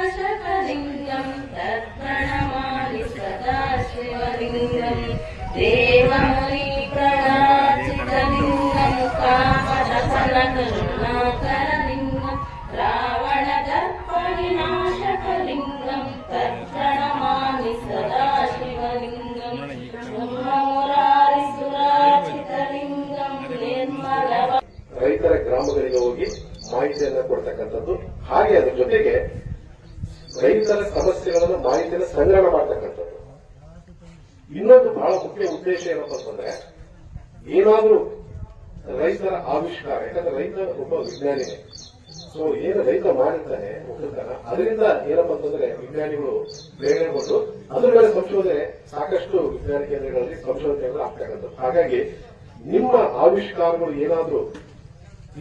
दुःखविनाशकलिङ्गम् तत्प्रणमामि सदा शिवलिङ्गम् देवमुनिप्रणाचितलिङ्गम् कामदफलकरुणाकरलिङ्गम् रावणदर्पविनाशकलिङ्गम् तत्प्रणमामि सदा शिवलिङ्गम् ब्रह्ममुरारिसुराचितलिङ्गम् निर्मलव ರೈತರ ಗ್ರಾಮಗಳಿಗೆ ಹೋಗಿ ಮಾಹಿತಿಯನ್ನ ಕೊಡ್ತಕ್ಕಂಥದ್ದು ಹಾಗೆ ಅದ್ರ ಜೊತೆಗೆ ರೈತರ ಸಮಸ್ಯೆಗಳನ್ನು ಮಾಹಿತಿಯನ್ನು ಸಂಗ್ರಹ ಮಾಡ್ತಕ್ಕಂಥದ್ದು. ಇನ್ನೊಂದು ಬಹಳ ಮುಖ್ಯ ಉದ್ದೇಶ ಏನಪ್ಪ ಅಂತಂದ್ರೆ ಏನಾದ್ರೂ ರೈತರ ಆವಿಷ್ಕಾರ, ಯಾಕಂದ್ರೆ ರೈತ ಒಬ್ಬ ವಿಜ್ಞಾನಿನೇ ಸೊ ಏನು ರೈತ ಮಾಡಿರ್ತಾನೆ ಒಕ್ಕಲ್ತನ ಅದರಿಂದ ಏನಪ್ಪ ಅಂತಂದ್ರೆ ವಿಜ್ಞಾನಿಗಳು ಪ್ರೇರಣೆಗೊಂಡು ಅದ್ರ ಮೇಲೆ ಸಂಶೋಧನೆ ಸಾಕಷ್ಟು ವಿಜ್ಞಾನ ಕೇಂದ್ರಗಳಲ್ಲಿ ಸಂಶೋಧನೆಗಳು ಆಗ್ತಕ್ಕಂಥದ್ದು ಹಾಗಾಗಿ ನಿಮ್ಮ ಆವಿಷ್ಕಾರಗಳು ಏನಾದ್ರೂ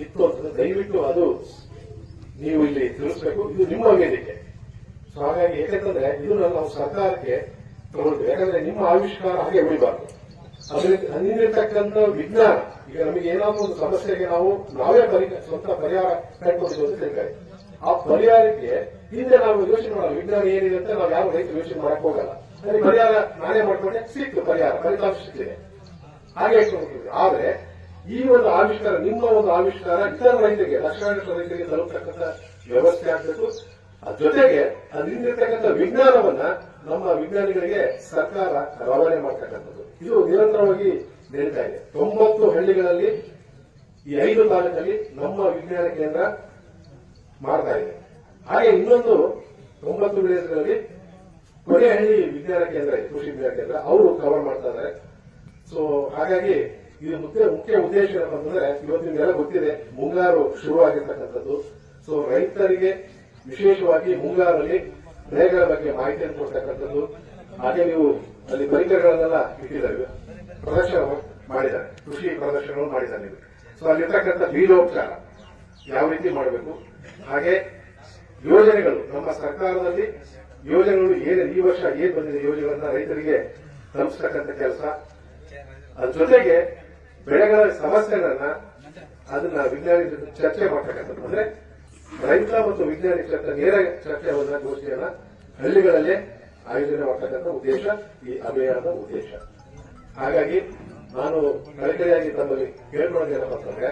ಇತ್ತು ಅಂತಂದ್ರೆ ದಯವಿಟ್ಟು ಅದು ನೀವು ಇಲ್ಲಿ ತಿಳಿಸ್ಬೇಕು, ಇದು ನಿಮ್ಮ ವೇದಿಕೆ ಸೊ ಹಾಗಾಗಿ ಯಾಕಂತಂದ್ರೆ ಇದನ್ನ ನಾವು ಸರ್ಕಾರಕ್ಕೆ ತಗೊಳ್ತೀವಿ ಯಾಕಂದ್ರೆ ನಿಮ್ಮ ಆವಿಷ್ಕಾರ ಹಾಗೆ ಉಳಿಬಾರ್ದು. ಅದರಿಂದ ಅಲ್ಲಿರ್ತಕ್ಕಂಥ ವಿಜ್ಞಾನ, ಈಗ ನಮಗೆ ಏನಾದ್ರೂ ಒಂದು ಸಮಸ್ಯೆಗೆ ನಾವು ನಾವೇ ಪರಿ, ಸ್ವಂತ ಪರಿಹಾರ ಕಂಡುಕೊಂಡಿದ್ದು ಅಂತ ಹೇಳ್ತಾರೆ. ಆ ಪರಿಹಾರಕ್ಕೆ ಹಿಂದೆ ನಾವು ಯೋಚನೆ ಮಾಡೋ ವಿಜ್ಞಾನ ಏನಿದೆ ಅಂತ ನಾವು ಯಾರು ರೈತರು ಯೋಚನೆ ಮಾಡಕ್ ಹೋಗಲ್ಲ. ಪರಿಹಾರ ನಾನೇ ಮಾಡ್ಕೊಂಡೆ, ಸಿಕ್ತು ಪರಿಹಾರ, ಫಲಿತಾಂಶ ಸಿಕ್ಕಿದೆ. ಹಾಗೆ ಆದ್ರೆ ಈ ಒಂದು ಆವಿಷ್ಕಾರ, ನಿಮ್ಮ ಒಂದು ಆವಿಷ್ಕಾರ, ಇತರ ರೈತರಿಗೆ, ಲಕ್ಷಾಂತರ ರೈತರಿಗೆ ತಲುಪತಕ್ಕಂಥ ವ್ಯವಸ್ಥೆ ಆಗಬೇಕು. ಜೊತೆಗೆ ಅದರಿಂದಿರ್ತಕ್ಕಂಥ ವಿಜ್ಞಾನವನ್ನ ನಮ್ಮ ವಿಜ್ಞಾನಿಗಳಿಗೆ ಸರ್ಕಾರ ರವಾನೆ ಮಾಡ್ತಕ್ಕಂಥದ್ದು. ಇದು ನಿರಂತರವಾಗಿ ನಡೀತಾ ಇದೆ. ತೊಂಬತ್ತು ಹಳ್ಳಿಗಳಲ್ಲಿ ಈ ಐದು ತಾಲೂಕಲ್ಲಿ ನಮ್ಮ ವಿಜ್ಞಾನ ಕೇಂದ್ರ ಮಾಡ್ತಾ ಇದೆ. ಹಾಗೆ ಇನ್ನೊಂದು ತೊಂಬತ್ತು ವಿಲೇಜ್ಗಳಲ್ಲಿ ಕೊನೆಹಳ್ಳಿ ವಿಜ್ಞಾನ ಕೇಂದ್ರ ಕೃಷಿ ವಿಜ್ಞಾನ ಕೇಂದ್ರ, ಅವರು ಕವರ್ ಮಾಡ್ತಾ ಇದ್ದಾರೆ. ಸೊ ಹಾಗಾಗಿ ಇದು ಮುಖ್ಯ ಮುಖ್ಯ ಉದ್ದೇಶ ಇವತ್ತಿನ ಇವತ್ತು ನಿಮಗೆಲ್ಲ ಗೊತ್ತಿದೆ, ಮುಂಗಾರು ಶುರುವಾಗಿರ್ತಕ್ಕಂಥದ್ದು. ಸೊ ರೈತರಿಗೆ ವಿಶೇಷವಾಗಿ ಮುಂಗಾರಲ್ಲಿ ಬೆಳೆಗಳ ಬಗ್ಗೆ ಮಾಹಿತಿಯನ್ನು ಕೊಡ್ತಕ್ಕಂಥದ್ದು. ಹಾಗೆ ನೀವು ಅಲ್ಲಿ ಪರಿಕರಗಳನ್ನೆಲ್ಲ ಇಟ್ಟಿದ್ದಾರೆ. ಪ್ರದರ್ಶನ ಮಾಡಿದ್ದಾರೆ. ಕೃಷಿ ಪ್ರದರ್ಶನವನ್ನು ಮಾಡಿದ್ದಾರೆ ನೀವು. ಸೊ ಅಲ್ಲಿರ್ತಕ್ಕಂಥ ಬೀಜೋಪಚಾರ ಯಾವ ರೀತಿ ಮಾಡಬೇಕು? ಹಾಗೆ ಯೋಜನೆಗಳು. ನಮ್ಮ ಸರ್ಕಾರದಲ್ಲಿ ಯೋಜನೆಗಳು ಏನು, ಈ ವರ್ಷ ಏನ್ ಬಂದಿದೆ ಯೋಜನೆಗಳನ್ನ ರೈತರಿಗೆ ತಲುಪಿಸ್ತಕ್ಕಂಥ ಕೆಲಸ. ಅದ್ರ ಜೊತೆಗೆ ಬೆಳೆಗಳ ಸಮಸ್ಯೆಗಳನ್ನ ಅದನ್ನ ವಿಜ್ಞಾನಿ ಜೊತೆ ಚರ್ಚೆ ಮಾಡ್ತಕ್ಕಂಥದ್ದು. ಅಂದ್ರೆ ರೈತ ಮತ್ತು ವಿಜ್ಞಾನಿ ಚರ್ಚೆ ನೇರ ಚರ್ಚೆಯನ್ನ ಗೋಷ್ಠಿಯನ್ನ ಹಳ್ಳಿಗಳಲ್ಲೇ ಆಯೋಜನೆ ಮಾಡ್ತಕ್ಕಂಥ ಉದ್ದೇಶ, ಈ ಅಭಿಯಾನದ ಉದ್ದೇಶ. ಹಾಗಾಗಿ ನಾನು ಕಳಕಳಿಯಾಗಿ ತಮ್ಮಲ್ಲಿ ಕೇಳ್ಕೊಳ್ಳೋದು ಏನಪ್ಪ ಅಂತಂದ್ರೆ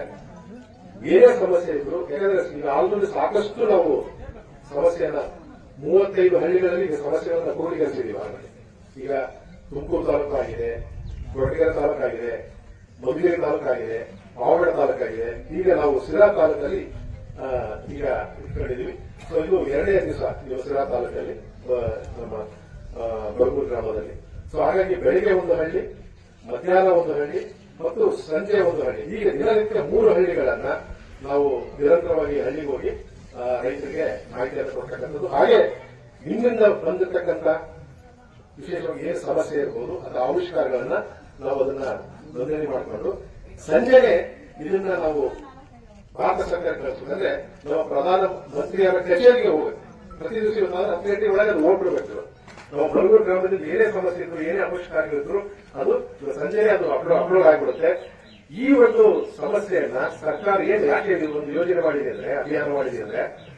ಏನೇ ಸಮಸ್ಯೆ ಇದ್ರು, ಯಾಕಂದ್ರೆ ಈಗ ಆಲ್ರೆಡಿ ಸಾಕಷ್ಟು ನಾವು ಸಮಸ್ಯೆಯನ್ನ ಮೂವತ್ತೈದು ಹಳ್ಳಿಗಳಲ್ಲಿ ಈಗ ಸಮಸ್ಯೆಗಳನ್ನ ಕ್ರೋಢೀಕರಿಸಿದೀವಿ ಈಗ ತುಮಕೂರು ತಾಲೂಕಾಗಿದೆ, ಕೊರಟಗೆರೆ ಮಧುಗಿರಿ ತಾಲೂಕಾಗಿದೆ ಮಾವಡ ಪಾವಗಡ ತಾಲೂಕು ಈಗ ನಾವು ಸಿರಾ ತಾಲೂಕಲ್ಲಿ ಈಗ ಇಟ್ಕೊಂಡಿದೀವಿ ಸೊ ಇದು ಎರಡನೇ ದಿವಸ ಇದು ಸಿರಾ ತಾಲೂಕಲ್ಲಿ ನಮ್ಮ ಬರಗೂರು ಗ್ರಾಮದಲ್ಲಿ. ಸೊ ಹಾಗಾಗಿ ಬೆಳಿಗ್ಗೆ ಒಂದು ಹಳ್ಳಿ, ಮಧ್ಯಾಹ್ನ ಒಂದು ಹಳ್ಳಿ, ಮತ್ತು ಸಂಜೆ ಒಂದು ಹಳ್ಳಿ. ಈಗ ದಿನನಿತ್ಯ ಮೂರು ಹಳ್ಳಿಗಳನ್ನ ನಾವು ನಿರಂತರವಾಗಿ ಹಳ್ಳಿಗೆ ಹೋಗಿ ರೈತರಿಗೆ ಮಾಹಿತಿಯನ್ನು ಕೊಡ್ತಕ್ಕಂಥದ್ದು. ಹಾಗೆ ನಿಮ್ಮಿಂದ ಬಂದಿರತಕ್ಕಂಥ ವಿಶೇಷವಾಗಿ ಏನು ಸಮಸ್ಯೆ ಇರಬಹುದು ಅದರ ಆವಿಷ್ಕಾರಗಳನ್ನ ನಾವು ಅದನ್ನ ನೋಂದಣಿ ಮಾಡಿಕೊಂಡು ಸಂಜೆಗೆ ಇದನ್ನ ನಾವು ಭಾರತ ಸರ್ಕಾರ ಕಳಿಸ್ಬೇಕಂದ್ರೆ ನಮ್ಮ ಪ್ರಧಾನ ಮಂತ್ರಿಯವರ ಕಚೇರಿಗೆ ಹೋಗ್ಬೇಕು. ಪ್ರತಿ ದಿವಸ ಇವತ್ತಾದ್ರೆ ಹತ್ತು ಗಂಟೆ ಒಳಗೆ ಅದು ಹೋಗ್ಬಿಡ್ಬೇಕು. ನಾವು ಗ್ರಾಮದಲ್ಲಿ ಏನೇ ಸಮಸ್ಯೆ ಇದ್ರು, ಏನೇ ಆವಿಷ್ಕಾರಗಳಿದ್ರು ಅದು ಸಂಜೆನೆ ಅದು ಅಪ್ಲೋಡ್ ಅಪ್ಲೋಡ್ ಆಗಿಬಿಡುತ್ತೆ. ಈ ಒಂದು ಸಮಸ್ಯೆಯನ್ನ ಸರ್ಕಾರ ಏನು ಯಾಕೆ ಒಂದು ಯೋಜನೆ ಮಾಡಿದೆ ಅಂದ್ರೆ, ಅಭಿಯಾನ ಮಾಡಿದೆ ಅಂದ್ರೆ,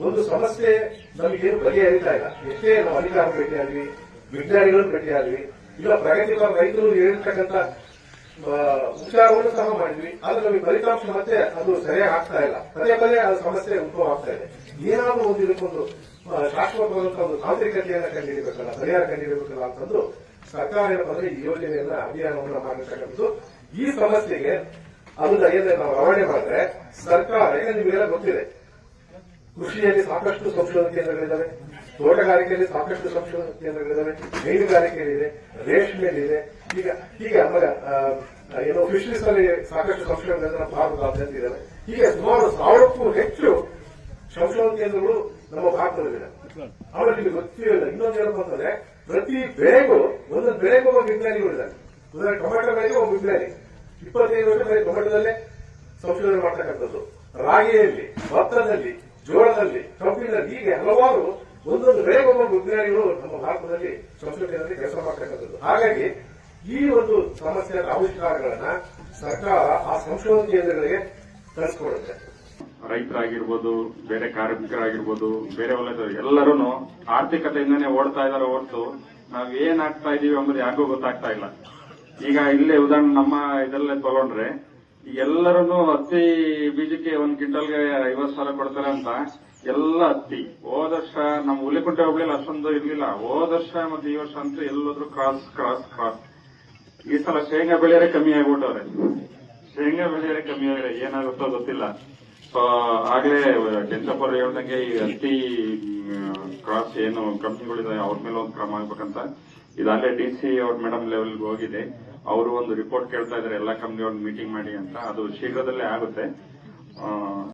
ಒಂದು ಸಮಸ್ಯೆ ನಮಗೇನು ಬಗೆಹರಿತಾ ಇಲ್ಲ. ಎಷ್ಟೇ ನಾವು ಅಧಿಕಾರ ಭೇಟಿಯಾಗ್ಲಿ ವಿಜ್ಞಾನಿಗಳನ್ನು ಭೇಟಿಯಾದ್ವಿ ಇಲ್ಲ ಪ್ರಗತಿಪರ ರೈತರು ಹೇಳಿರ್ತಕ್ಕಂಥ ಆ, ಉಪಚಾರವನ್ನು ಸಹ ಮಾಡಿದ್ವಿ. ಆದ್ರೆ ನಮಗೆ ಫಲಿತಾಂಶ ಮತ್ತೆ ಅದು ಸರಿ ಆಗ್ತಾ ಇಲ್ಲ. ಪದೇ ಪದೇ ಆ ಸಮಸ್ಯೆ ಉದ್ಭವ ಆಗ್ತಾ ಇದೆ. ಏನಾದ್ರೂ ಒಂದು ಇದಕ್ಕೊಂದು ಶಾಶ್ವತವಾದಂತಹ ಒಂದು ತಾಂತ್ರಿಕತೆಯನ್ನ ಕಂಡುಹಿಡಿಬೇಕಲ್ಲ ಪರಿಹಾರ ಕಂಡುಹಿಡಿಬೇಕಲ್ಲ ಅಂತಂದು ಸರ್ಕಾರ ಏನಪ್ಪ ಈ ಯೋಜನೆಯನ್ನ ಅಭಿಯಾನವನ್ನ ಮಾಡಿರ್ತಕ್ಕಂಥದ್ದು. ಈ ಸಮಸ್ಯೆಗೆ ಅದನ್ನ ಏನೇ ನಾವು ರವಾನೆ ಮಾಡಿದ್ರೆ ಸರ್ಕಾರ ಯಾಕಂದ್ರೆ ನಿಮಗೆಲ್ಲ ಗೊತ್ತಿದೆ. ಕೃಷಿಯಲ್ಲಿ ಸಾಕಷ್ಟು ಸಂಶೋಧನಾ ಕೇಂದ್ರಗಳಿದ್ದಾವೆ. ತೋಟಗಾರಿಕೆಯಲ್ಲಿ ಸಾಕಷ್ಟು ಸಂಶೋಧನಾ ಕೇಂದ್ರಗಳಿದ್ದಾವೆ ಮೀನುಗಾರಿಕೆಯಲ್ಲಿದೆ ರೇಷ್ಮೆಯಲ್ಲಿದೆ. ಈಗ ಹೀಗೆ ಆಮೇಲೆ ಏನೋ ಫಿಶರೀಸ್ ಅಲ್ಲಿ ಸಾಕಷ್ಟು ಸಂಶೋಧನಾ ಕೇಂದ್ರ ಭಾರತದಾದ್ಯಂತ ಇದ್ದಾವೆ ಹೀಗೆ ಸುಮಾರು ಸಾವಿರಕ್ಕೂ ಹೆಚ್ಚು ಸಂಶೋಧನಾ ಕೇಂದ್ರಗಳು ನಮ್ಮ ಭಾರತದಲ್ಲಿದೆ. ಆಮೇಲೆ ನಿಮಗೆ ಗೊತ್ತಿರಲಿಲ್ಲ ಇನ್ನೊಂದು ಏನಪ್ಪ ಅಂತಂದ್ರೆ, ಪ್ರತಿ ಬೆಳೆಗೂ, ಒಂದೊಂದು ಬೆಳೆಗೂ ಒಬ್ಬ ವಿಜ್ಞಾನಿಗಳು ಇದ್ದಾರೆ ಉದಾಹರಣೆ ಟೊಮೆಟೊ ಬೆಳೆಗೆ ಒಬ್ಬ ವಿಜ್ಞಾನಿ ಇಪ್ಪತ್ತೈದು ವರ್ಷದಲ್ಲಿ ಬರೀ ಟೊಮೆಟೊದಲ್ಲೇ ಸಂಶೋಧನೆ ಮಾಡ್ತಕ್ಕಂಥದ್ದು. ರಾಗಿಯಲ್ಲಿ ಭತ್ತದಲ್ಲಿ ಜೋಳದಲ್ಲಿ, ಕಬ್ಬಿನಲ್ಲಿ ಹೀಗೆ ಹಲವಾರು ಒಂದೊಂದು ಬೆಳೆಗೊಬ್ಬ ವಿಜ್ಞಾನಿಗಳು ನಮ್ಮ ಭಾರತದಲ್ಲಿ ಸಂಶೋಧನೆಯಲ್ಲಿ ಕೆಲಸ ಮಾಡ್ತಕ್ಕಂಥದ್ದು. ಹಾಗಾಗಿ ಈ ಒಂದು ಸಮಸ್ಯೆ ಆವಿಷ್ಕಾರಗಳನ್ನ ಸರ್ಕಾರ ಆ ಸಂಶೋಧನಾ ಕೇಂದ್ರಗಳಿಗೆ ಕಳಿಸ್ಕೊಡುತ್ತೆ. ರೈತರಾಗಿರ್ಬೋದು, ಬೇರೆ ಕಾರ್ಮಿಕರಾಗಿರ್ಬೋದು, ಬೇರೆ ವಲಯದವರು ಎಲ್ಲರೂ ಆರ್ಥಿಕತೆಯಿಂದನೇ ಓಡ್ತಾ ಇದಾರೆ ಹೊರತು ನಾವ್ ಏನ್ ಆಗ್ತಾ ಇದೀವಿ ಎಂಬುದು ಯಾರಿಗೂ ಗೊತ್ತಾಗ್ತಾ ಇಲ್ಲ. ಈಗ ಇಲ್ಲೇ ಉದಾಹರಣೆ ನಮ್ಮ ಇದರಲ್ಲೇ ತಗೊಂಡ್ರೆ ಎಲ್ಲರೂ ಹತ್ತಿ ಬೀಜಕ್ಕೆ ಒಂದ್ ಕ್ವಿಂಟಲ್ಗೆ ಐವತ್ ಸಾವಿರ ಕೊಡ್ತಾರೆ ಅಂತ ಎಲ್ಲ ಹತ್ತಿ. ಹೋದ ವರ್ಷ ನಮ್ಮ ಹುಲಿಕುಂಟೆ ಹೋಗ್ಲಿಲ್ಲ ಅಷ್ಟೊಂದು ಇರ್ಲಿಲ್ಲ. ಹೋದ ವರ್ಷ ಮತ್ತೆ ಈ ವರ್ಷ ಅಂತೂ ಎಲ್ಲೋದ್ರು ಕ್ರಾಸ್ ಕ್ರಾಸ್ ಕ್ರಾಸ್ ಈ ಸಲ ಶೇಂಗಾ ಬೆಳೆಯರೆ ಕಮ್ಮಿ ಆಗ್ಬಿಟ್ಟವ್ರೆ. ಶೇಂಗಾ ಬೆಳೆಯರೆ ಕಮ್ಮಿ ಆಗಿದೆ ಏನಾಗುತ್ತೋ ಗೊತ್ತಿಲ್ಲ. ಸೊ ಆಗ್ಲೇ ಕೆಂಚಪ್ಪರು ಹೇಳ್ದಂಗೆ ಈ ಹತ್ತಿ ಕ್ರಾಸ್ ಏನು ಕಂಪ್ನಿಗಳಿದೆ ಅವ್ರ ಮೇಲೆ ಒಂದು ಕ್ರಮ ಆಗ್ಬೇಕಂತ. ಇದಾಗಲೇ ಡಿ ಸಿ ಅವ್ರ ಮೇಡಮ್ ಲೆವೆಲ್ಗೆ ಹೋಗಿದೆ. ಅವರು ಒಂದು ರಿಪೋರ್ಟ್ ಕೇಳ್ತಾ ಇದಾರೆ, ಎಲ್ಲ ಕಂಪ್ನಿ ಮೀಟಿಂಗ್ ಮಾಡಿ ಅಂತ. ಅದು ಶೀಘ್ರದಲ್ಲೇ ಆಗುತ್ತೆ.